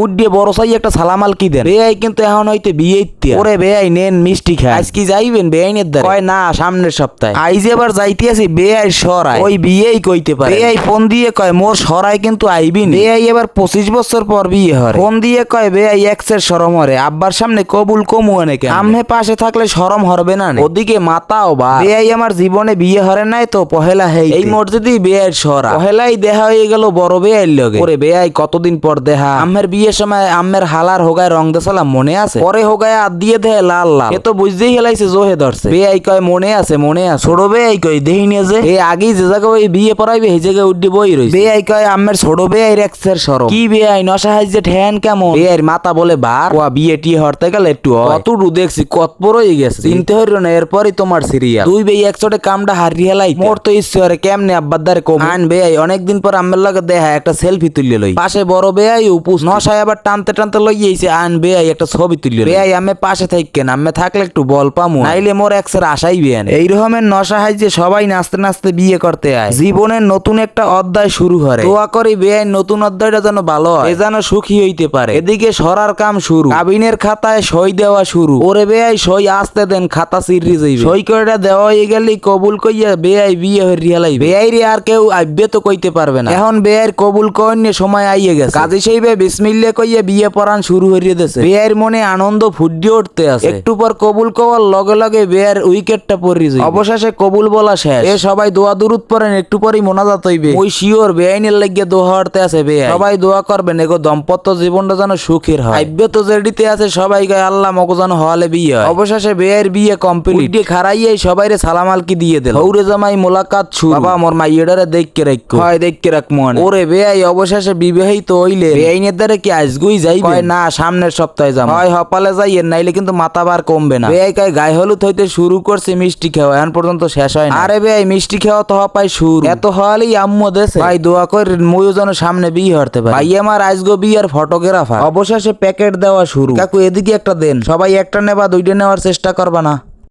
Would দিয়ে বড় সাই একটা সালামাল কি দেন? বেআই কিন্তু এখন হইতে বিয়ে ওরে বেআই নেন মিষ্টি খায় আজ কি যাইবেন বেআইনের দ্বারা? কয় না সামনের সপ্তাহে। আইজ এবার যাইতে আছি বেআই সরাই ওই বিয়েই কইতে পারে বেআই ফোন দিয়ে কয় মোর সরাই কিন্তু আইবি বেআই এবার পঁচিশ বছর পর বিয়ে হরে ফোন দিয়ে কয় বেআই এক্সের সরম হরে। আব্বার সামনে কবুল কমু অনেকে আমনে পাশে থাকলে সরম হরবে না। ওদিকে মাতাও বা। বেআই আমার জীবনে বিয়ে হরে নাই তো পহেলা হেই এই মসজিদই বেআইয়ের সরা। পহেলাই দেখা হয়ে গেল বড় বেআইর লগে। ওরে বেআই কতদিন পর দেখা আম্মের বিয়ের সময় আম্মের হালার হোগায় রং দেসালাম মনে আছে? পরে হোগায় আর দিয়ে দেয় লাল লাল। এ তো বুঝতেই হেলাইছে, জোহে ধরছে। বেআই কয়, মনে আছে মনে আছে। ছোট বেআই কয়, দেহি নিয়ে যে। এ আগেই যে জায়গায় ওই বিয়ে পড়াইবে, সেই জায়গায় উড্ডি বই রইছে। বেআই কয়, আম্মের ছোট বেআইর এক্সের সরম। কি বেআই নশা হাইজে ঠ্যান কেমন? বেআইর মাথা বলে বার ওয়া বিয়ে টিয়ে হরতে গেলে একটু কতটু দেখছি কত বড়ই গেছে। চিনতে হইল না, এরপরই তোমার সিরিয়াল তুই বেই একচোটে কামটা হারি হেলাই মোর তো হরে কেমনে আব্বাদারে কম। আন বে বেআই অনেকদিন পর আম্মের লগে দেখা, একটা সেলফি তুললে লই। পাশে বড় বে বেআই উপুস নশায় আবার টানতে টানতে লই আইছে আন বেআই একটা ছবি তুললে বেআই আমি পাশে থাকেন আমি থাকলে একটু বল পামু। নাইলে মোর এক্সের আশাই বেয়ান এই রকমের নশা যে সবাই নাচতে নাচতে বিয়ে করতে আয়। জীবনের নতুন একটা অধ্যায় শুরু করে দোয়া করি বেআই নতুন অধ্যায়টা যেন ভালো হয়। এ যেন সুখী হইতে পারে। এদিকে সরার কাম শুরু। কাবিনের খাতায় সই দেওয়া শুরু। ওরে বেয়াই সই আসতে দেন খাতা সিরি যাইবে। সই কইরা দেওয়া হয়ে গেলি কবুল কইয়া বেআই বিয়ে হয়ে রিয়ালাই বেয়াই রে আর কেউ আইবে তো কইতে পারবে না। এখন বেআইর কবুল কইনে সময় আইয়ে গেছে। কাজী সেইবে বিসমিল্লে কইয়া বিয়ে পড়ান শুরু হইয়ে দেছে। বেআইর মনে আনন্দ ফুটিয়ে উঠতে আছে। একটু পর কবুল কওয়ার লগে লগে বেআইর উইকেটটা পড়ি যায় অবশেষে কবুল বলা শেষ। এ সবাই দোয়া দুরুদ পড়েন একটু পরেই মোনাজাত হইবে। ওই শিওর বেআইনের লাগিয়ে দোয়া হরতে আছে বেআই সবাই দোয়া করবেন এগো দম্পত্য জীবনটা যেন সুখের হয়। আইব্য তো জেডিতে আছে সবাই গায়ে আল্লাহ মগো যেন হলে বিয়ে হয়। অবশেষে বেয়ের বিয়ে কমপ্লিট। দিয়ে খারাইয়াই সবাই রে সালামাল কি দিয়ে দিল। হৌরে জামাই মোলাকাত ছু বাবা মোর মাইয়েডারে দেখকে রাখো হয় দেখকে রাখ মন ওরে বেআই অবশেষে বিবাহিত হইলে বেআইনের দ্বারা কি আজগুই যাই কয় না সামনের সপ্তাহে যাম হয় হপালে যাই এর নাইলে কিন্তু মাথা বার কমবে না। কয় গায়ে হলুদ হইতে শুরু করছে মিষ্টি খাওয়া এখন পর্যন্ত শেষ হয় না আরে বেআই মিষ্টি খাওয়া তো হপাই শুরু। এত হলেই আম্মু দেশে। ভাই দোয়া করে ময়ও যেন সামনে বিয়ে হতে পারে। ভাই আমার আজগো বিয়ের ফটোগ্রাফার। অবশেষে প্যাকেট দেওয়া শুরু। কাকু এদিকে একটা দেন। সবাই একটা নেবা দুইটা নেওয়ার চেষ্টা করবা না।